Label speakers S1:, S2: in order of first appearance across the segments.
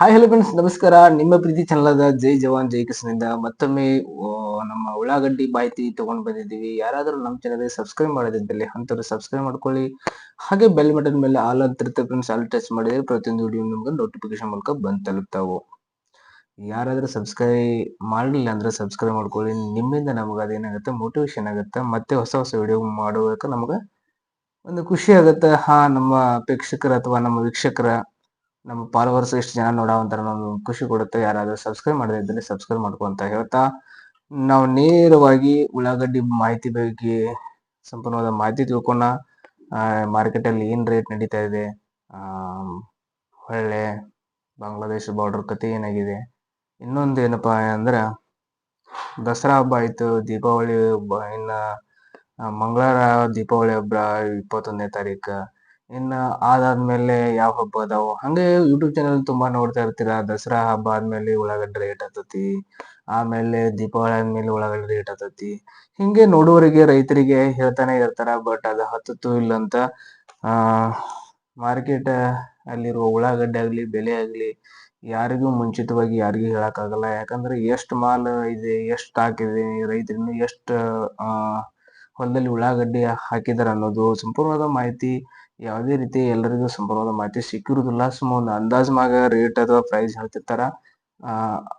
S1: Hi hello friends ನಮಸ್ಕಾರ. ನಿಮ್ಮ ಪ್ರೀತಿ channel ಜೈ ಜವಾನ್, ಜೈ ಕಿಸನಿಂದ ಮತ್ತೊಮ್ಮೆ ನಮ್ಮ ಉಳ್ಳಾಗಡ್ಡಿ ಮಾಹಿತಿ ತಗೊಂಡ್ ಬಂದಿದ್ದೀವಿ. ಯಾರಾದರೂ ನಮ್ಮ ಚಾನಲ್ ಸಬ್ಸ್ಕ್ರೈಬ್ ಮಾಡೋದಿದ್ದಲ್ಲಿ ಅಂತವ್ರು ಸಬ್ಸ್ಕ್ರೈಬ್ ಮಾಡ್ಕೊಳ್ಳಿ. ಹಾಗೆ ಬೆಲ್ ಬಟನ್ ಮೇಲೆ ಆಲ್ ಅಂತ ಇರುತ್ತೆ ಫ್ರೆಂಡ್ಸ್ ಆಲ್ ಟಚ್ ಮಾಡಿದರೆ ಪ್ರತಿಯೊಂದು ವಿಡಿಯೋ ನಮ್ಗೆ ನೋಟಿಫಿಕೇಶನ್ ಮೂಲಕ ಬಂದು ತಲುಪ್ತಾವು. ಯಾರಾದರೂ ಸಬ್ಸ್ಕ್ರೈಬ್ ಮಾಡಲಿಲ್ಲ ಅಂದ್ರೆ ಸಬ್ಸ್ಕ್ರೈಬ್ ಮಾಡ್ಕೊಳ್ಳಿ. ನಿಮ್ಮಿಂದ ನಮ್ಗೆ ಅದೇನಾಗುತ್ತೆ? ಮೋಟಿವೇಶನ್ ಆಗುತ್ತೆ. ಮತ್ತೆ ಹೊಸ ಹೊಸ ವಿಡಿಯೋ ಮಾಡುವಾಗ ನಮ್ಗೆ ಒಂದು ಖುಷಿ ಆಗುತ್ತೆ. ಹಾ, ನಮ್ಮ ಪ್ರೇಕ್ಷಕರ ಅಥವಾ ನಮ್ಮ ವೀಕ್ಷಕರ ನಮ್ಮ ಫಾಲೋವರ್ಸ್ ಎಷ್ಟು ಜನ ನೋಡೋವಂತಾರ ನಮ್ಗೆ ಖುಷಿ ಕೊಡುತ್ತೆ ಯಾರಾದರೂ ಸಬ್ಸ್ಕ್ರೈಬ್ ಮಾಡದೇ ಇದ್ದರೆ ಸಬ್ಸ್ಕ್ರೈಬ್ ಮಾಡ್ಕೊ ಅಂತ ಹೇಳ್ತಾ, ನಾವು ನೇರವಾಗಿ ಉಳ್ಳಾಗಡ್ಡಿ ಮಾಹಿತಿ ಬಗ್ಗೆ ಸಂಪೂರ್ಣವಾದ ಮಾಹಿತಿ ತಿಳ್ಕೊಂಡ ಮಾರ್ಕೆಟಲ್ಲಿ ಏನು ರೇಟ್ ನಡೀತಾ ಇದೆ ಹೊಳ್ಳೆ, ಬಾಂಗ್ಲಾದೇಶ ಬಾರ್ಡರ್ ಕತೆ ಏನಾಗಿದೆ, ಇನ್ನೊಂದು ಏನಪ್ಪ ಅಂದ್ರೆ, ದಸರಾ ಹಬ್ಬ ಆಯಿತು, ದೀಪಾವಳಿ ಇನ್ನು ಮಂಗಳವಾರ, ದೀಪಾವಳಿ ಹಬ್ಬ ಇಪ್ಪತ್ತೊಂದನೇ ತಾರೀಕು ಇನ್ನ ಅದಾದ್ಮೇಲೆ ಯಾವ ಹಬ್ಬ ಅದಾವು? ಹಂಗೆ ಯೂಟ್ಯೂಬ್ ಚಾನಲ್ ತುಂಬಾ ನೋಡ್ತಾ ಇರ್ತೀರಾ? ದಸರಾ ಹಬ್ಬ ಆದ್ಮೇಲೆ ಉಳ್ಳಾಗಡ್ಡಿ ರೇಟ್ ಹತ್ತತಿ, ಆಮೇಲೆ ದೀಪಾವಳಿ ಆದ್ಮೇಲೆ ಉಳ್ಳಾಗಡ್ಡಿ ರೇಟ್ ಹತ್ತತಿ. ಹಿಂಗೆ ನೋಡುವರಿಗೆ ರೈತರಿಗೆ ಹೇಳ್ತಾನೆ ಇರ್ತಾರ ಬಟ್ ಅದು ಹತ್ತತ್ತು ಇಲ್ಲ ಅಂತ, ಆ ಮಾರ್ಕೆಟ್ ಅಲ್ಲಿರುವ ಉಳ್ಳಾಗಡ್ಡೆ ಆಗ್ಲಿ ಬೆಲೆ ಆಗ್ಲಿ, ಯಾರಿಗೂ ಮುಂಚಿತವಾಗಿ ಯಾರಿಗೂ ಹೇಳಕ್ಕಾಗಲ್ಲ ಯಾಕಂದ್ರೆ ಎಷ್ಟು ಮಾಲ್ ಇದೆ, ಎಷ್ಟು ಸ್ಟಾಕ್ ಇದೆ ರೈತರಿಂದ ಎಷ್ಟು ಹೊಲದಲ್ಲಿ ಉಳ್ಳಾಗಡ್ಡಿ ಹಾಕಿದರ ಅನ್ನೋದು ಸಂಪೂರ್ಣವಾದ ಮಾಹಿತಿ. ಯಾವುದೇ ರೀತಿ ಎಲ್ಲರಿಗೂ ಸಂಪೂರ್ಣವಾದ ಮಾಹಿತಿ ಸಿಕ್ಕಿರುವುದಿಲ್ಲ. ಸುಮ್ಮ ಒಂದು ಅಂದಾಜು ಮ್ಯಾಗ ರೇಟ್ ಅಥವಾ ಪ್ರೈಸ್ ಹೇಳ್ತಿರ್ತಾರ.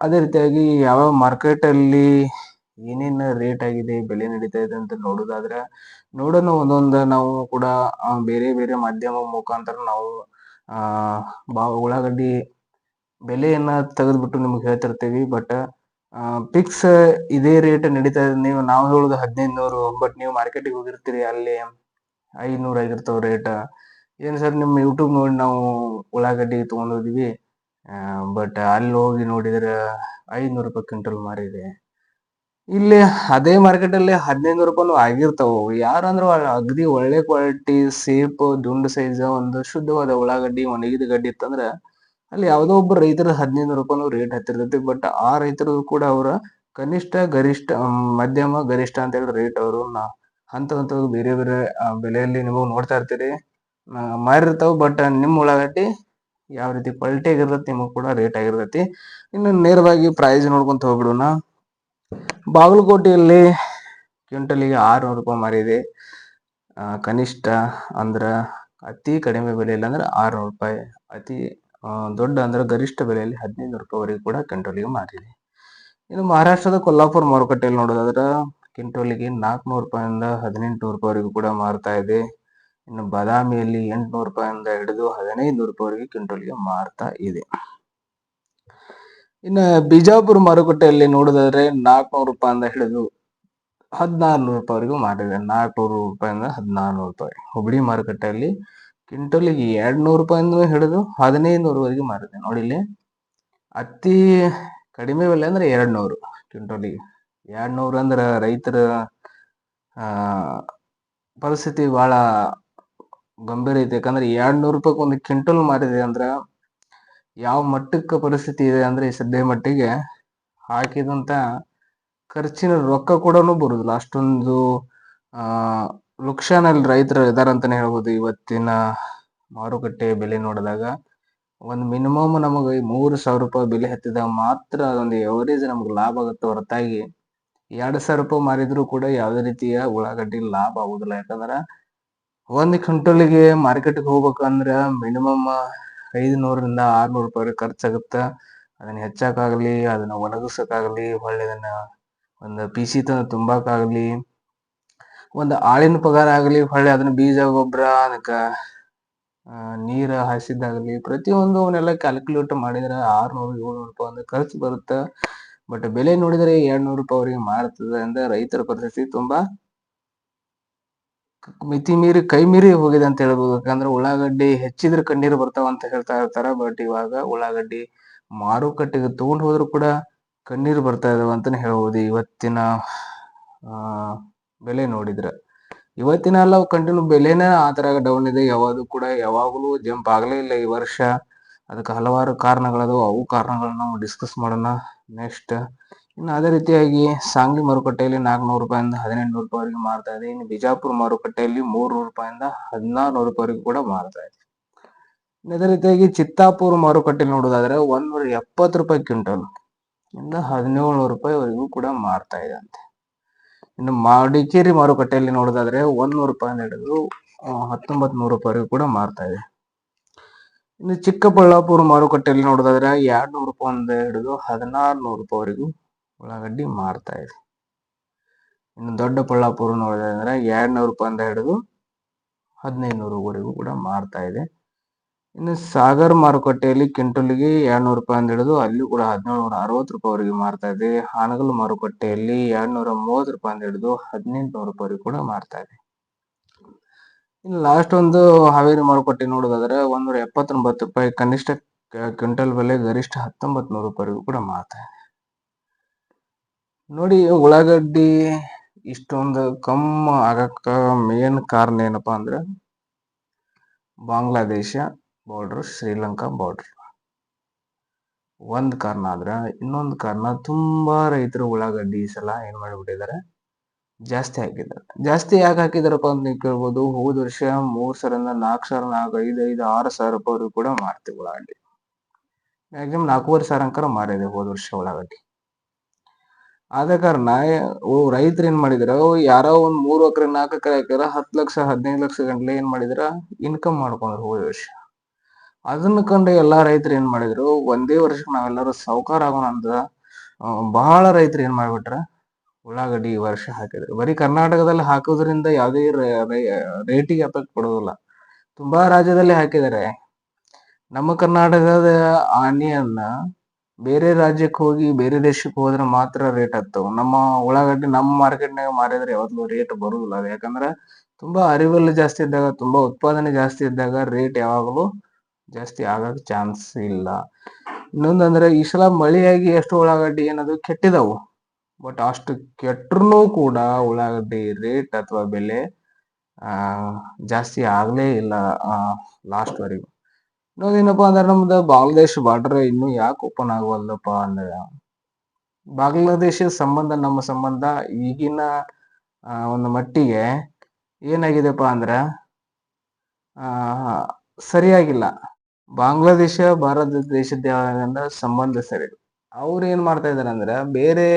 S1: ಅದೇ ರೀತಿಯಾಗಿ ಯಾವ ಮಾರ್ಕೆಟ್ ಅಲ್ಲಿ ಏನೇನ್ ರೇಟ್ ಆಗಿದೆ ಬೆಲೆ ನಡೀತಾ ಇದೆ ಅಂತ ನೋಡೋದಾದ್ರೆ ನೋಡೋಣ ಒಂದೊಂದು ನಾವು ಕೂಡ ಬೇರೆ ಬೇರೆ ಮಾಧ್ಯಮ ಮುಖಾಂತರ ನಾವು ಬಾ, ಉಳ್ಳಾಗಡ್ಡಿ ಬೆಲೆಯನ್ನ ತೆಗೆದ್ಬಿಟ್ಟು ನಿಮ್ಗೆ ಹೇಳ್ತಿರ್ತೀವಿ. ಬಟ್ ಫಿಕ್ಸ್ ಇದೇ ರೇಟ್ ನಡೀತಾ ಇದೆ. ನೀವು, ನಾವು ಹೇಳುದು ಹದಿನೈದು ನೂರು ಬಟ್ ನೀವು ಮಾರ್ಕೆಟಿಗೆ ಹೋಗಿರ್ತೀರಿ, ಅಲ್ಲಿ ಐನೂರ ಆಗಿರ್ತಾವ ರೇಟ್ ಏನು ಸರ್ ನಿಮ್ಮ ಯೂಟ್ಯೂಬ್ ನೋಡಿ ನಾವು ಉಳ್ಳಾಗಡ್ಡಿ ತಗೊಂಡೋದಿವಿ. ಬಟ್ ಅಲ್ಲಿ ಹೋಗಿ ನೋಡಿದ್ರೆ ಐನೂರು ರೂಪಾಯಿ ಕ್ವಿಂಟಲ್ ಮಾರಿದೆ ಇಲ್ಲಿ ಅದೇ ಮಾರ್ಕೆಟ್ ಅಲ್ಲಿ ಹದಿನೈದು ರೂಪಾಯಿ ಆಗಿರ್ತಾವ. ಯಾರಂದ್ರೆ ಅಗದಿ ಒಳ್ಳೆ ಕ್ವಾಲಿಟಿ ಸೇಪ್ ದುಂಡು ಸೈಜ್ ಒಂದು ಶುದ್ಧವಾದ ಉಳ್ಳಾಗಡ್ಡಿ, ಒಣಗಿದ ಗಡ್ಡಿ ಇತ್ತಂದ್ರ ಅಲ್ಲಿ ಯಾವುದೋ ಒಬ್ಬ ರೈತರ ಹದಿನೈದು ರೂಪಾಯಿ ರೇಟ್ ಹತ್ತಿರ್ತೈತಿ ಬಟ್ ಆ ರೈತರು ಕೂಡ ಅವರ ಕನಿಷ್ಠ, ಗರಿಷ್ಠ ಮಧ್ಯಮ, ಗರಿಷ್ಠ ಅಂತ ಹೇಳಿ ರೇಟ್ ಅವರು ಹಂತ ಹಂತ ಬೇರೆ ಬೇರೆ ಬೆಲೆಯಲ್ಲಿ ನೀವು ನೋಡ್ತಾ ಇರ್ತೀರಿ. ಮಾರಿರ್ತಾವ ಬಟ್ ನಿಮ್ಮ ಉಳ್ಳಾಗಡ್ಡಿ ಯಾವ ರೀತಿ ಕ್ವಾಲಿಟಿ ಆಗಿರ್ತೈತಿ ನಿಮಗ್ ಕೂಡ ರೇಟ್ ಆಗಿರ್ತೈತಿ. ಇನ್ನು ನೇರವಾಗಿ ಪ್ರೈಸ್ ನೋಡ್ಕೊಂತ ಹೋಗ್ಬಿಡೋಣ. ಬಾಗಲಕೋಟೆಯಲ್ಲಿ ಕ್ವಿಂಟಲಿಗೆ ಆರುನೂರು ರೂಪಾಯಿ ಮಾರಿದೆ. ಕನಿಷ್ಠ ಅಂದ್ರ ಅತಿ ಕಡಿಮೆ ಬೆಲೆಯಲ್ಲಿ ಅಂದ್ರೆ ಆರುನೂರು ರೂಪಾಯಿ, ಅತಿ ದೊಡ್ಡ ಅಂದ್ರೆ ಗರಿಷ್ಠ ಬೆಲೆಯಲ್ಲಿ ಹದಿನೈದು ರೂಪಾಯಿವರೆಗೆ ಕೂಡ ಕ್ವಿಂಟೋಲಿಗೆ ಮಾರಿದೆ. ಇನ್ನು ಮಹಾರಾಷ್ಟ್ರದ ಕೊಲ್ಲಾಪುರ ಮಾರುಕಟ್ಟೆಯಲ್ಲಿ ನೋಡೋದಾದ್ರೆ ಕ್ವಿಂಟೋಲಿಗೆ ನಾಲ್ಕುನೂರು ರೂಪಾಯಿಂದ ಹದಿನೆಂಟುನೂರು ರೂಪಾಯಿವರೆಗೂ ಕೂಡ ಮಾರ್ತಾ ಇದೆ. ಇನ್ನು ಬಾದಾಮಿಯಲ್ಲಿ ಎಂಟುನೂರು ರೂಪಾಯಿಂದ ಹಿಡಿದು ಹದಿನೈದು ನೂರು ರೂಪಾಯಿವರೆಗೆ ಕ್ವಿಂಟೋಲ್ಗೆ ಮಾರ್ತಾ ಇದೆ. ಇನ್ನು ಬಿಜಾಪುರ ಮಾರುಕಟ್ಟೆಯಲ್ಲಿ ನೋಡೋದಾದ್ರೆ ನಾಲ್ಕುನೂರು ರೂಪಾಯಿಂದ ಹಿಡಿದು ಹದಿನಾರು ನೂರು ರೂಪಾಯಿವರೆಗೂ ಮಾರಿದೆ ನಾಲ್ಕುನೂರು ರೂಪಾಯಿಂದ ಹದಿನಾರು ನೂರು ರೂಪಾಯಿ. ಹುಬ್ಳಿ ಮಾರುಕಟ್ಟೆಯಲ್ಲಿ ಕ್ವಿಂಟೋಲಿಗೆ ಎರಡ್ ನೂರು ರೂಪಾಯಿಂದ ಹಿಡಿದು ಹದಿನೈದು ನೂರವರೆಗೆ ಮಾರಿದೆ ನೋಡಿ ಇಲ್ಲಿ ಅತಿ ಕಡಿಮೆ ಬೆಲೆ ಅಂದ್ರೆ ಎರಡ್ ನೂರು ಕ್ವಿಂಟೋಲಿಗೆ ಎರಡ್ ನೂರು ಅಂದ್ರೆ ರೈತರ ಪರಿಸ್ಥಿತಿ ಬಹಳ ಗಂಭೀರ ಐತೆ ಯಾಕಂದ್ರೆ ಎರಡ್ ನೂರು ರೂಪಾಯಿ ಒಂದು ಕ್ವಿಂಟಲ್ ಮಾರಿದೆ ಅಂದ್ರೆ ಯಾವ ಮಟ್ಟಕ್ಕೆ ಪರಿಸ್ಥಿತಿ ಇದೆ ಅಂದ್ರೆ ಈ ಸದ್ಯ ಮಟ್ಟಿಗೆ ಹಾಕಿದಂತ ಖರ್ಚಿನ ರೊಕ್ಕ ಕೂಡ ಬರುದಿಲ್ಲ ಅಷ್ಟೊಂದು ಆ ಲುಕ್ಷಾನಲ್ಲಿ ರೈತರು ಇದಾರಂತಾನೆ ಹೇಳ್ಬೋದು. ಇವತ್ತಿನ ಮಾರುಕಟ್ಟೆ ಬೆಲೆ ನೋಡಿದಾಗ ಒಂದು ಮಿನಿಮಮ್ ನಮಗೆ ಮೂರು ಸಾವಿರ ರೂಪಾಯಿ ಬೆಲೆ ಹತ್ತಿದಾಗ ಮಾತ್ರ ಅದೊಂದು ಎವರೇಜ್ ನಮ್ಗೆ ಲಾಭ ಆಗುತ್ತೆ ಹೊರತಾಗಿ. ಎರಡು ಸಾವಿರ ರೂಪಾಯಿ ಮಾರಿದ್ರು ಕೂಡ ಯಾವುದೇ ರೀತಿಯ ಉಳ್ಳಾಗಡ್ಡಿ ಲಾಭ ಆಗುದಿಲ್ಲ. ಯಾಕಂದ್ರೆ ಒಂದು ಕ್ವಿಂಟಲ್ಗೆ ಮಾರ್ಕೆಟ್ಗೆ ಹೋಗ್ಬೇಕಂದ್ರೆ ಮಿನಿಮಮ್ ಐದುನೂರರಿಂದ ಆರ್ನೂರು ರೂಪಾಯಿ ಖರ್ಚಾಗುತ್ತ. ಅದನ್ನ ಹೆಚ್ಚಕ್ಕಾಗ್ಲಿ ಅದನ್ನ ಒಣಗಿಸಕ್ಕಾಗ್ಲಿ ಹೊಳ್ಳೆ ಅದನ್ನ ಒಂದು ಪಿಸಿ ತಂದು ತುಂಬಾಕಾಗ್ಲಿ ಒಂದು ಆಳಿನ ಪಗಾರ ಆಗಲಿ ಹೊಳ್ಳಿ ಅದನ್ನ ಬೀಜ ಗೊಬ್ಬರ ಅದಕ್ಕ ಆ, ನೀರ ಹಾಯಿಸಿದ್ದಾಗಲಿ ಪ್ರತಿಯೊಂದು ಅವನ್ನೆಲ್ಲ ಕ್ಯಾಲ್ಕುಲೇಟ್ ಮಾಡಿದ್ರೆ ಆರ್ನೂರು ಏಳ್ನೂರು ರೂಪಾಯಿ ಒಂದು ಖರ್ಚು ಬರುತ್ತೆ. ಬಟ್ ಬೆಲೆ ನೋಡಿದ್ರೆ ಎರಡ್ನೂರು ರೂಪಾಯಿ ಅವರಿಗೆ ಮಾರುತ್ತದೆ ಅಂದ್ರೆ ರೈತರ ಪರಿಸ್ಥಿತಿ ತುಂಬಾ ಮಿತಿ ಮೀರಿ ಕೈ ಮೀರಿ ಹೋಗಿದೆ ಅಂತ ಹೇಳ್ಬೋದು. ಯಾಕಂದ್ರೆ ಉಳ್ಳಾಗಡ್ಡಿ ಹೆಚ್ಚಿದ್ರೆ ಕಣ್ಣೀರು ಬರ್ತಾವ ಅಂತ ಹೇಳ್ತಾ ಇರ್ತಾರ. ಬಟ್ ಇವಾಗ ಉಳ್ಳಾಗಡ್ಡಿ ಮಾರುಕಟ್ಟೆಗೆ ತಗೊಂಡ್ ಹೋದ್ರು ಕೂಡ ಕಣ್ಣೀರು ಬರ್ತಾ ಇದಾವ ಅಂತಾನೆ ಹೇಳ್ಬೋದು. ಇವತ್ತಿನ ಆ ಬೆಲೆ ನೋಡಿದ್ರೆ. ಇವತ್ತಿನ ಎಲ್ಲ ಕಂಟಿನ್ಯೂ ಬೆಲೆನೇ ಆ ತರ ಡೌನ್ ಇದೆ. ಯಾವಾಗೂ ಕೂಡ ಯಾವಾಗಲೂ ಜಂಪ್ ಆಗಲೇ ಇಲ್ಲ ಈ ವರ್ಷ. ಅದಕ್ಕೆ ಹಲವಾರು ಕಾರಣಗಳದವು. ಅವು ಕಾರಣಗಳನ್ನ ನಾವು ಡಿಸ್ಕಸ್ ಮಾಡೋಣ ನೆಕ್ಸ್ಟ್ ಇನ್ನು ಅದೇ ರೀತಿಯಾಗಿ ಸಾಂಗ್ಲಿ ಮಾರುಕಟ್ಟೆಯಲ್ಲಿ ನಾಲ್ಕುನೂರು ರೂಪಾಯಿಂದ ಹದಿನೆಂಟು ರೂಪಾಯಿವರೆಗೆ ಮಾರ್ತಾ ಇದೆ. ಇನ್ನು ಬಿಜಾಪುರ ಮಾರುಕಟ್ಟೆಯಲ್ಲಿ ಮೂರ್ನೂರು ರೂಪಾಯಿಂದ ಹದಿನಾರು ನೂರು ರೂಪಾಯಿವರೆಗೂ ಕೂಡ ಮಾರ್ತಾ ಇದೆ. ಅದೇ ರೀತಿಯಾಗಿ ಚಿತ್ತಾಪುರ ಮಾರುಕಟ್ಟೆ ನೋಡೋದಾದ್ರೆ ಒಂದ್ನೂರ ಎಪ್ಪತ್ತು ರೂಪಾಯಿ ಕ್ವಿಂಟಲ್ ಇಂದ ಹದಿನೇಳು ರೂಪಾಯಿವರೆಗೂ ಕೂಡ ಮಾರ್ತಾ ಇದೆ ಅಂತೆ. ಇನ್ನು ಮಡಿಕೇರಿ ಮಾರುಕಟ್ಟೆಯಲ್ಲಿ ನೋಡೋದಾದ್ರೆ ನೂರು ರೂಪಾಯಿ ಹಿಡಿದು ಹತ್ತೊಂಬತ್ ನೂರು ರೂಪಾಯಿವರೆಗೂ ಕೂಡ ಮಾರ್ತಾ ಇದೆ. ಇನ್ನು ಚಿಕ್ಕಬಳ್ಳಾಪುರ ಮಾರುಕಟ್ಟೆಯಲ್ಲಿ ನೋಡೋದಾದ್ರೆ ಎರಡ್ ನೂರು ರೂಪಾಯಿಂದ ಹಿಡಿದು ಹದಿನಾರು ನೂರು ರೂಪಾಯಿವರೆಗೂ ಉಳ್ಳಾಗಡ್ಡಿ ಮಾರ್ತಾ ಇದೆ. ಇನ್ನು ದೊಡ್ಡ ಬಳ್ಳಾಪುರ ನೋಡೋದಾದ್ರೆ ಎರಡ್ ನೂರು ರೂಪಾಯಿಂದ ಹಿಡಿದು ಹದಿನೈದು ನೂರುವರೆಗೂ ಕೂಡ ಮಾರ್ತಾ ಇದೆ. ಇನ್ನು ಸಾಗರ್ ಮಾರುಕಟ್ಟೆಯಲ್ಲಿ ಕ್ವಿಂಟಲ್ಗೆ ಎರಡ್ನೂರು ಅಂತ ಹಿಡಿದು ಅಲ್ಲಿ ಕೂಡ ಹದಿನೇಳು ಅರವತ್ತು ರೂಪಾಯಿವರೆಗೆ ಮಾರ್ತಾ ಇದೆ. ಹಾನಗಲ್ ಮಾರುಕಟ್ಟೆಯಲ್ಲಿ ಎರಡ್ನೂರ ಮೂವತ್ತು ಅಂತ ಹಿಡಿದು ಹದಿನೆಂಟು ನೂರು ರೂಪಾಯಿವರೆಗೂ ಕೂಡ ಮಾರ್ತಾ ಇದೆ. ಇನ್ನು ಲಾಸ್ಟ್ ಒಂದು ಹಾವೇರಿ ಮಾರುಕಟ್ಟೆ ನೋಡೋದಾದ್ರೆ, ಒಂದೂರ ಎಪ್ಪತ್ತೊಂಬತ್ತು ರೂಪಾಯಿ ಕನಿಷ್ಠ ಕ್ವಿಂಟಲ್ ಬೆಲೆ ಗರಿಷ್ಠ ಹತ್ತೊಂಬತ್ತು ನೂರು ರೂಪಾಯಿವರೆಗೂ ಕೂಡ ಮಾರ್ತಾ ಇದೆ. ನೋಡಿ, ಉಳ್ಳಾಗಡ್ಡಿ ಇಷ್ಟೊಂದು ಕಮ್ಮಿ ಆಗಕ್ಕೆ ಮೇನ್ ಕಾರಣ ಏನಪ್ಪಾ ಅಂದ್ರೆ, ಬಾಂಗ್ಲಾದೇಶ. ಬಾರ್ಡರ್ ಶ್ರೀಲಂಕಾ ಬಾರ್ಡರ್ ಒಂದು ಕಾರಣ ಆದ್ರೆ, ಇನ್ನೊಂದು ಕಾರಣ ತುಂಬಾ ರೈತರು ಉಳ್ಳಾಗಡ್ಡಿ ಈ ಸಲ ಏನು ಮಾಡಿಬಿಟ್ಟಿದ್ದಾರೆ? ಜಾಸ್ತಿ ಹಾಕಿದ್ದಾರೆ. ಜಾಸ್ತಿ ಯಾಕೆ ಹಾಕಿದಾರಪ್ಪ ಅಂತ ನೀವು ಕೇಳ್ಬೋದು, ಹೋದ ವರ್ಷ ಮೂರ್ ಸಾವಿರದಿಂದ ನಾಲ್ಕು ಸಾವಿರ ನಾಲ್ಕು ಐದು ಐದು, ಆರು ಸಾವಿರ ರೂಪಾಯಿ ಕೂಡ ಮಾರ್ತೀವಿ ಉಳ್ಳಾಗಡ್ಡಿ ಮ್ಯಾಕ್ಸಿಮಮ್ ನಾಲ್ಕೂವರೆ ಸಾವಿರ ಅಂಕರ ಮಾರಿದೆ ಹೋದ ವರ್ಷ ಉಳ್ಳಾಗಡ್ಡಿ ಆದ ಕಾರಣ ರೈತರು ಏನ್ ಮಾಡಿದಾರ ಯಾರೋ ಒಂದ್ ಮೂರು ಎಕರೆ, ನಾಲ್ಕು ಎಕರೆ ಹತ್ತು ಲಕ್ಷ, ಹದಿನೈದು ಲಕ್ಷ ಗಂಟ್ಲೆ ಏನ್ ಮಾಡಿದ್ರ ಇನ್ಕಮ್ ಮಾಡ್ಕೊಂಡ್ರು ಹೋದ ವರ್ಷ. ಅದನ್ನ ಕಂಡು ಎಲ್ಲಾ ರೈತರು ಏನ್ ಮಾಡಿದ್ರು, ಒಂದೇ ವರ್ಷಕ್ಕೆ ನಾವೆಲ್ಲರೂ ಸಾವುಕಾರ ಆಗೋಣ ಅಂತ ಬಹಳ ರೈತರು ಏನ್ ಮಾಡ್ಬಿಟ್ರ, ಉಳ್ಳಾಗಡ್ಡಿ ಈ ವರ್ಷ ಹಾಕಿದ್ರು. ಬರೀ ಕರ್ನಾಟಕದಲ್ಲಿ ಹಾಕೋದ್ರಿಂದ ಯಾವುದೇ ರೇಟಿಗೆ ಎಫೆಕ್ಟ್ ಕೊಡೋದಿಲ್ಲ. ತುಂಬಾ ರಾಜ್ಯದಲ್ಲಿ ಹಾಕಿದ್ದಾರೆ ನಮ್ಮ ಕರ್ನಾಟಕದ ಆನಿಯನ್ನ ಬೇರೆ ರಾಜ್ಯಕ್ಕೆ ಹೋಗಿ ಬೇರೆ ದೇಶಕ್ಕೆ ಹೋದ್ರೆ ಮಾತ್ರ ರೇಟ್ ಹತ್ತವು ನಮ್ಮ ಉಳ್ಳಾಗಡ್ಡಿ ನಮ್ಮ ಮಾರ್ಕೆಟ್ನಾಗ ಮಾರಿದ್ರೆ ಯಾವತ್ತೂ ರೇಟ್ ಬರುದಿಲ್ಲ. ಅದು ಯಾಕಂದ್ರೆ ತುಂಬಾ ಅರಿವಲ್ಲಿ ಜಾಸ್ತಿ ಇದ್ದಾಗ, ತುಂಬಾ ಉತ್ಪಾದನೆ ಜಾಸ್ತಿ ಇದ್ದಾಗ ರೇಟ್ ಯಾವಾಗಲೂ ಜಾಸ್ತಿ ಆಗಕ್ಕೆ ಚಾನ್ಸ್ ಇಲ್ಲ. ಇನ್ನೊಂದಂದ್ರೆ ಈ ಸಲ ಮಳೆಯಾಗಿ ಎಷ್ಟು ಉಳ್ಳಾಗಡ್ಡಿ ಏನದು ಕೆಟ್ಟಿದವು. ಬಟ್ ಅಷ್ಟು ಕೆಟ್ಟರೂ ಕೂಡ ಉಳ್ಳಾಗಡ್ಡಿ ರೇಟ್ ಅಥವಾ ಬೆಲೆ ಜಾಸ್ತಿ ಆಗಲೇ ಇಲ್ಲ ಲಾಸ್ಟ್ ವರೆಗೂ. ಇನ್ನೊಂದೇನಪ್ಪಾ ಅಂದ್ರೆ ನಮ್ದು ಬಾಂಗ್ಲಾದೇಶ್ ಬಾರ್ಡರ್ ಇನ್ನು ಯಾಕೆ ಓಪನ್ ಆಗುವಲ್ಲಪ್ಪ ಅಂದ್ರೆ ಬಾಂಗ್ಲಾದೇಶದ ಸಂಬಂಧ ನಮ್ಮ ಸಂಬಂಧ ಈಗಿನ ಒಂದು ಮಟ್ಟಿಗೆ ಏನಾಗಿದೆಪ್ಪ ಅಂದ್ರೆ ಸರಿಯಾಗಿಲ್ಲ. ಬಾಂಗ್ಲಾದೇಶ, ಭಾರತ ದೇಶದ ಸಂಬಂಧ ಸರಿ ಅವ್ರು ಏನ್ ಮಾಡ್ತಾ ಇದಾರೆ ಅಂದ್ರೆ ಬೇರೆ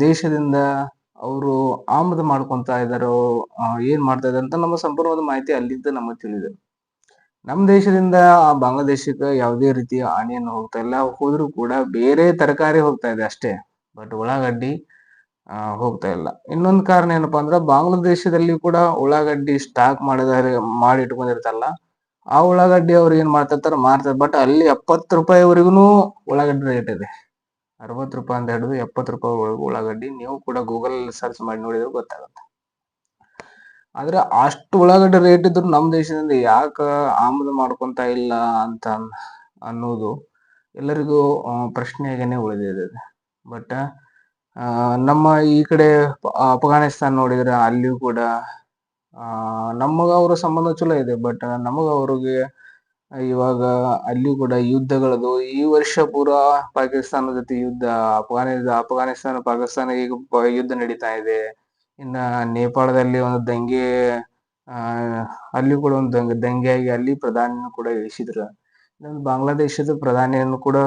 S1: ದೇಶದಿಂದ ಅವರು ಆಮದು ಮಾಡ್ಕೊಂತ ಇದಾರೋ ಏನ್ ಮಾಡ್ತಾ ಇದಾರೆ ಅಂತ ನಮ್ಮ ಸಂಪೂರ್ಣವಾದ ಮಾಹಿತಿ ಅಲ್ಲಿಂದ ನಮಗೆ ತಿಳಿದೆ ನಮ್ಮ ದೇಶದಿಂದ ಬಾಂಗ್ಲಾದೇಶಕ್ಕೆ ಯಾವುದೇ ರೀತಿಯ ಹಾನಿಯನ್ನು ಹೋಗ್ತಾ ಇಲ್ಲ. ಹೋದ್ರೂ ಕೂಡ ಬೇರೆ ತರಕಾರಿ ಹೋಗ್ತಾ ಇದೆ ಅಷ್ಟೇ, ಬಟ್ ಉಳ್ಳಾಗಡ್ಡಿ ಹೋಗ್ತಾ ಇಲ್ಲ. ಇನ್ನೊಂದು ಕಾರಣ ಏನಪ್ಪಾ ಅಂದ್ರೆ ಬಾಂಗ್ಲಾದೇಶದಲ್ಲಿ ಕೂಡ ಉಳ್ಳಾಗಡ್ಡಿ ಸ್ಟಾಕ್ ಮಾಡಿದಾರೆ, ಮಾಡಿ ಇಟ್ಕೊಂಡಿರ್ತಾರಲ್ಲ ಆ ಉಳ್ಳಾಗಡ್ಡಿ ಅವ್ರು ಏನ್ ಮಾಡ್ತಿರ್ತಾರ, ಮಾರ್ತಾರೆ. ಬಟ್ ಅಲ್ಲಿ ಎಪ್ಪತ್ತು ರೂಪಾಯಿವರೆಗೂ ಉಳ್ಳಾಗಡ್ಡಿ ರೇಟ್ ಇದೆ. ಅರವತ್ತು ರೂಪಾಯಿ ಅಂತ ಹಿಡಿದು ಎಪ್ಪತ್ತು ರೂಪಾಯಿ ಉಳ್ಳಾಗಡ್ಡಿ ನೀವು ಕೂಡ ಗೂಗಲ್ ಸರ್ಚ್ ಮಾಡಿ ನೋಡಿದ್ರೆ ಗೊತ್ತಾಗುತ್ತೆ. ಆದ್ರೆ ಅಷ್ಟು ಉಳ್ಳಾಗಡ್ಡಿ ರೇಟ್ ಇದ್ರು ನಮ್ಮ ದೇಶದಿಂದ ಯಾಕ ಆಮದು ಮಾಡ್ಕೊಂತ ಇಲ್ಲ ಅಂತ ಅನ್ನೋದು ಎಲ್ಲರಿಗೂ ಪ್ರಶ್ನೆಯಾಗೇನೆ ಉಳಿದಿದೆ ಬಟ್ ನಮ್ಮ ಈ ಕಡೆ ಅಫ್ಘಾನಿಸ್ತಾನ್ ನೋಡಿದ್ರೆ ಅಲ್ಲಿಯೂ ಕೂಡ ನಮಗ ಅವ್ರ ಸಂಬಂಧ ಚಲೋ ಇದೆ ಬಟ್ ನಮಗ ಅವ್ರಿಗೆ ಇವಾಗ ಅಲ್ಲಿ ಕೂಡ ಯುದ್ಧಗಳದು, ಈ ವರ್ಷ ಪೂರಾ ಪಾಕಿಸ್ತಾನ ಜೊತೆ ಯುದ್ಧ, ಅಫ್ಘಾನಿ, ಅಫ್ಘಾನಿಸ್ತಾನ, ಪಾಕಿಸ್ತಾನ ಈಗ ಯುದ್ಧ ನಡೀತಾ ಇದೆ. ಇನ್ನ ನೇಪಾಳದಲ್ಲಿ ಒಂದು ದಂಗೆ, ಆ ಅಲ್ಲಿ ಕೂಡ ಒಂದು ದಂಗೆ, ದಂಗೆಯಾಗಿ ಅಲ್ಲಿ ಪ್ರಧಾನಿಯನ್ನು ಕೂಡ ಇಳಿಸಿದ್ರ. ಬಾಂಗ್ಲಾದೇಶದ ಪ್ರಧಾನಿಯನ್ನು ಕೂಡ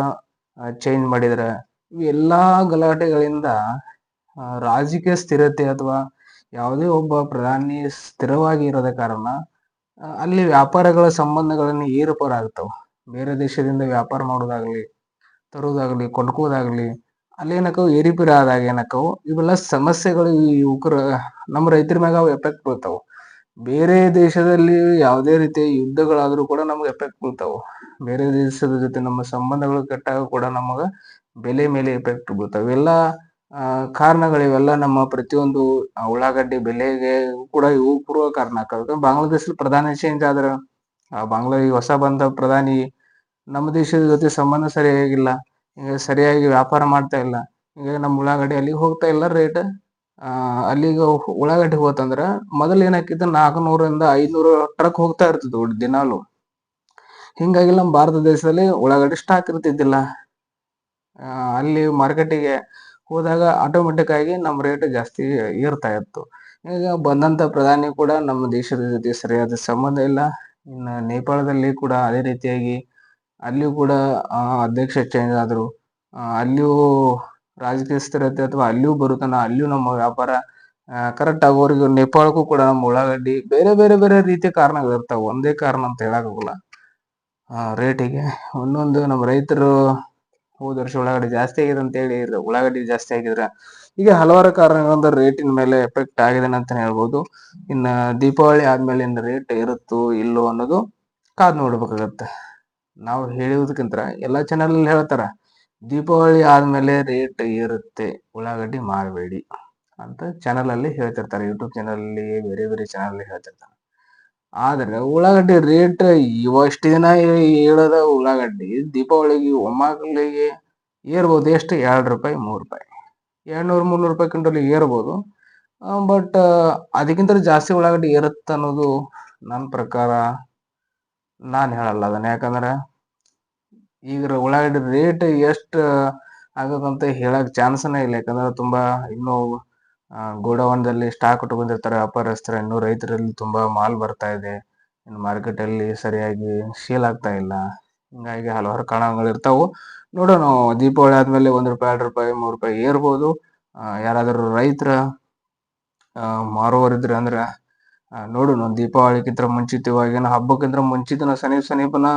S1: ಚೇಂಜ್ ಮಾಡಿದ್ರ. ಇವೆಲ್ಲಾ ಗಲಾಟೆಗಳಿಂದ ರಾಜಕೀಯ ಸ್ಥಿರತೆ ಅಥವಾ ಯಾವುದೇ ಒಬ್ಬ ಪ್ರಧಾನಿ ಸ್ಥಿರವಾಗಿ ಇರದ ಕಾರಣ ಅಲ್ಲಿ ವ್ಯಾಪಾರಗಳ ಸಂಬಂಧಗಳನ್ನು ಏರುಪೇರಾಗ್ತಾವ. ಬೇರೆ ದೇಶದಿಂದ ವ್ಯಾಪಾರ ಮಾಡೋದಾಗ್ಲಿ, ತರೋದಾಗ್ಲಿ ಕೊಂಡ್ಕೋದಾಗ್ಲಿ ಅಲ್ಲಿ ಏನಕ್ಕವು ಏರಿಪೇರು ಆದಾಗ ಏನಕ್ಕವು ಇವೆಲ್ಲ ಸಮಸ್ಯೆಗಳು ಈ ಯುವಕರ, ನಮ್ಮ ರೈತರ ಮ್ಯಾಗ ಅವು ಎಫೆಕ್ಟ್ ಬೀಳ್ತಾವೆ. ಬೇರೆ ದೇಶದಲ್ಲಿ ಯಾವುದೇ ರೀತಿಯ ಯುದ್ಧಗಳಾದರೂ ಕೂಡ ನಮ್ಗೆ ಎಫೆಕ್ಟ್ ಬೀಳ್ತಾವ. ಬೇರೆ ದೇಶದ ಜೊತೆ ನಮ್ಮ ಸಂಬಂಧಗಳು ಕೆಟ್ಟಾಗ ಕೂಡ ನಮಗೆ ಬೆಲೆ ಮೇಲೆ ಎಫೆಕ್ಟ್ ಬೀಳ್ತಾವ. ಇವೆಲ್ಲ ಕಾರಣಗಳಿವೆಲ್ಲ ನಮ್ಮ ಪ್ರತಿಯೊಂದು ಉಳ್ಳಾಗಡ್ಡಿ ಬೆಲೆಗೆ ಕೂಡ ಇವು ಪೂರ್ವ ಕಾರಣ. ಆಗ್ತವೆ ಬಾಂಗ್ಲಾದೇಶದ ಪ್ರಧಾನಿ ಚೇಂಜ್ ಆದ್ರ ಬಾಂಗ್ಲಾ ಹೊಸ ಬಂದ ಪ್ರಧಾನಿ ನಮ್ಮ ದೇಶದ ಜೊತೆ ಸಂಬಂಧ ಸರಿಯಾಗಿಲ್ಲ ಈಗ ಸರಿಯಾಗಿ ವ್ಯಾಪಾರ ಮಾಡ್ತಾ ಇಲ್ಲ. ಈಗ ನಮ್ಮ ಉಳ್ಳಾಗಡ್ಡಿ ಅಲ್ಲಿಗೆ ಹೋಗ್ತಾ ಇಲ್ಲ ರೇಟ್ ಅಲ್ಲಿಗೆ ಉಳ್ಳಾಗಡ್ಡಿ ಹೋತಂದ್ರ ಮೊದಲು ಏನಾಕಿತ್ತು, ನಾಲ್ಕುನೂರಿಂದ ಐದ್ನೂರು ಟ್ರಕ್ ಹೋಗ್ತಾ ಇರ್ತಿದ್ವು ದಿನಾಲು. ಹಿಂಗಾಗಿ ನಮ್ಮ ಭಾರತ ದೇಶದಲ್ಲಿ ಉಳ್ಳಾಗಡ್ಡಿ ಸ್ಟಾಕ್ ಇರ್ತಿದ್ದಿಲ್ಲ. ಅಲ್ಲಿ ಮಾರ್ಕೆಟಿಗೆ ಹೋದಾಗ ಆಟೋಮೆಟಿಕ್ ಆಗಿ ನಮ್ಮ ರೇಟ್ ಜಾಸ್ತಿ ಏರ್ತಾ ಇತ್ತು. ಈಗ ಬಂದಂತ ಪ್ರಧಾನಿ ಕೂಡ ನಮ್ಮ ದೇಶದ ಜೊತೆ ಸರಿಯಾದ ಸಂಬಂಧ ಇಲ್ಲ. ಇನ್ನು ನೇಪಾಳದಲ್ಲಿ ಕೂಡ ಅದೇ ರೀತಿಯಾಗಿ ಅಲ್ಲಿಯೂ ಕೂಡ ಅಧ್ಯಕ್ಷ ಚೇಂಜ್ ಆದರು. ಅಲ್ಲಿಯೂ ರಾಜಕೀಯ ಸ್ಥಿರತೆ ಅಥವಾ ಅಲ್ಲಿಯೂ ಬರುತ್ತಾನ ಅಲ್ಲಿಯೂ ನಮ್ಮ ವ್ಯಾಪಾರ ಕರೆಕ್ಟ್ ಆಗೋರಿಗೆ ನೇಪಾಳಕ್ಕೂ ಕೂಡ ನಮ್ಮ ಉಳ್ಳಾಗಡ್ಡಿ ಬೇರೆ ಬೇರೆ ಬೇರೆ ರೀತಿಯ ಕಾರಣಗಳು ಇರ್ತಾವೆ. ಒಂದೇ ಕಾರಣ ಅಂತ ಹೇಳಕ್ಕಾಗಲ್ಲ. ರೇಟಿಗೆ ಒಂದೊಂದು ನಮ್ಮ ರೈತರು ಹೋದ ವರ್ಷ ಉಳ್ಳಾಗಡ್ಡಿ ಜಾಸ್ತಿ ಆಗಿದೆ ಅಂತ ಹೇಳಿ ಉಳ್ಳಾಗಡ್ಡಿ ಜಾಸ್ತಿ ಆಗಿದ್ರೆ ಈಗ ಹಲವಾರು ಕಾರಣಗಳಿಂದ ರೇಟಿನ ಮೇಲೆ ಎಫೆಕ್ಟ್ ಆಗಿದೆ ಅಂತ ಹೇಳ್ಬೋದು. ಇನ್ನ ದೀಪಾವಳಿ ಆದ್ಮೇಲೆ ಇನ್ನು ರೇಟ್ ಇರುತ್ತೋ ಇಲ್ಲೋ ಅನ್ನೋದು ಕಾದ್ ನೋಡ್ಬೇಕಾಗತ್ತೆ. ನಾವು ಹೇಳುವುದಕ್ಕಿಂತ ಎಲ್ಲಾ ಚಾನಲ್ ಅಲ್ಲಿ ಹೇಳ್ತಾರ, ದೀಪಾವಳಿ ಆದ್ಮೇಲೆ ರೇಟ್ ಇರುತ್ತೆ, ಉಳ್ಳಾಗಡ್ಡಿ ಮಾರಬೇಡಿ ಅಂತ ಚಾನಲ್ ಅಲ್ಲಿ ಹೇಳ್ತಿರ್ತಾರೆ. ಯೂಟ್ಯೂಬ್ ಚಾನಲ್ ಬೇರೆ ಬೇರೆ ಚಾನಲ್ ಅಲ್ಲಿ ಹೇಳ್ತಿರ್ತಾರೆ. ಆದ್ರೆ ಉಳ್ಳಾಗಡ್ಡಿ ರೇಟ್ ಇವಷ್ಟು ದಿನ ಹೇಳದ ಉಳ್ಳಾಗಡ್ಡಿ ದೀಪಾವಳಿಗೆ ಒಮ್ಮಾಗಲಿಗೆ ಏರ್ಬೋದು ಎಷ್ಟು? ಎರಡು ರೂಪಾಯಿ, ಮೂರು ರೂಪಾಯಿ. ಎರಡ್ನೂರು, ಮುನ್ನೂರು ರೂಪಾಯಿ ಕ್ವಿಂಟಲ್ ಏರ್ಬೋದು. ಬಟ್ ಅದಕ್ಕಿಂತ ಜಾಸ್ತಿ ಉಳ್ಳಾಗಡ್ಡಿ ಏರುತ್ತೆ ಅನ್ನೋದು ನನ್ನ ಪ್ರಕಾರ ನಾನು ಹೇಳಲ್ಲ ಅದನ್ನ. ಯಾಕಂದ್ರೆ ಈಗ ಉಳ್ಳಾಗಡ್ಡಿ ರೇಟ್ ಎಷ್ಟು ಆಗತ್ತಂತ ಹೇಳಕ್ ಚಾನ್ಸನೇ ಇಲ್ಲ. ಯಾಕಂದ್ರೆ ತುಂಬಾ ಇನ್ನೂ ಗೋಡೌನ್ದಲ್ಲಿ ಸ್ಟಾಕ್ ಇಟ್ಕೊಂಡಿರ್ತಾರೆ ವ್ಯಾಪಾರಸ್ಥರು ಇನ್ನು ರೈತರಲ್ಲಿ ತುಂಬಾ ಮಾಲ್ ಬರ್ತಾ ಇದೆ. ಮಾರ್ಕೆಟ್ ಅಲ್ಲಿ ಸರಿಯಾಗಿ ಸೇಲ್ ಆಗ್ತಾ ಇಲ್ಲ. ಹಿಂಗಾಗಿ ಹಲವಾರು ಕಾರಣಗಳು ಇರ್ತಾವು. ನೋಡೋಣ, ದೀಪಾವಳಿ ಆದ್ಮೇಲೆ ಒಂದ್ ರೂಪಾಯಿ, ಎರಡು ರೂಪಾಯಿ, ಮೂರು ರೂಪಾಯಿ ಏರ್ಬೋದು. ಯಾರಾದರೂ ರೈತರ ಮಾರುವರಿದ್ರೆ ಅಂದ್ರೆ ನೋಡೋಣ. ದೀಪಾವಳಿಗಿಂತ ಮುಂಚಿತವಾಗಿ ಹಬ್ಬಕ್ಕಿಂತ ಮುಂಚಿತನ ಸಮೀಪ ಸಮೀಪನ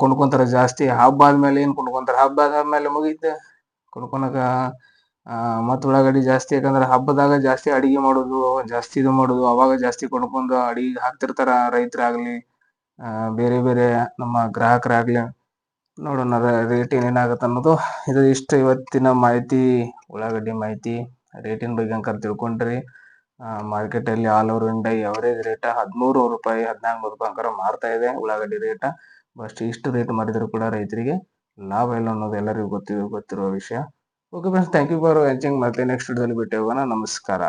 S1: ಕೊಂಡ್ಕೊಂತಾರ ಜಾಸ್ತಿ. ಹಬ್ಬ ಆದ್ಮೇಲೆ ಏನ್ ಕೊಂಡ್ಕೊಂತಾರ? ಹಬ್ಬ ಆದ್ಮೇಲೆ ಮುಗೀತೆ ಕೊಂಡ್ಕೊನಕ ಆ, ಮತ್ತ್ ಉಳ್ಳಾಗಡ್ಡಿ ಜಾಸ್ತಿ, ಯಾಕಂದ್ರ ಹಬ್ಬದಾಗ ಜಾಸ್ತಿ ಅಡಿಗೆ ಮಾಡೋದು, ಜಾಸ್ತಿ ಇದು ಮಾಡೋದು, ಅವಾಗ ಜಾಸ್ತಿ ಕೊಂಡ್ಕೊಂಡು ಅಡಿಗೆ ಹಾಕ್ತಿರ್ತಾರ ರೈತರಾಗ್ಲಿ ಆ, ಬೇರೆ ಬೇರೆ ನಮ್ಮ ಗ್ರಾಹಕರಾಗ್ಲಿ. ನೋಡೋಣ ರೇಟ್ ಏನೇನಾಗತ್ತೆ ಅನ್ನೋದು. ಇದು ಇಷ್ಟು ಇವತ್ತಿನ ಮಾಹಿತಿ, ಉಳ್ಳಾಗಡ್ಡಿ ಮಾಹಿತಿ. ರೇಟಿನ ಬಗ್ಗೆ ಅಂಕರ್ ತಿಳ್ಕೊಂಡ್ರಿ. ಮಾರ್ಕೆಟಲ್ಲಿ all over India average rate ಹದಿಮೂರು ರೂಪಾಯಿ, ಹದಿನಾಲ್ಕು ರೂಪಾಯಿ ಅಂಕರ ಮಾರ್ತಾ ಇದೆ ಉಳ್ಳಾಗಡ್ಡಿ ರೇಟ್ ಬಸ್ಟ್ ಇಷ್ಟು ರೇಟ್ ಮಾಡಿದ್ರು ಕೂಡ ರೈತರಿಗೆ ಲಾಭ ಇಲ್ಲ ಅನ್ನೋದು ಎಲ್ಲರಿಗೂ ಗೊತ್ತಿರೋ ವಿಷಯ. Okay friends thank you for watching ಮತ್ತೆ ನೆಕ್ಸ್ಟ್ ವಿಡಿಯೋದಲ್ಲಿ ಭೇಟಿ ಹೋಗೋಣ ನಮಸ್ಕಾರ.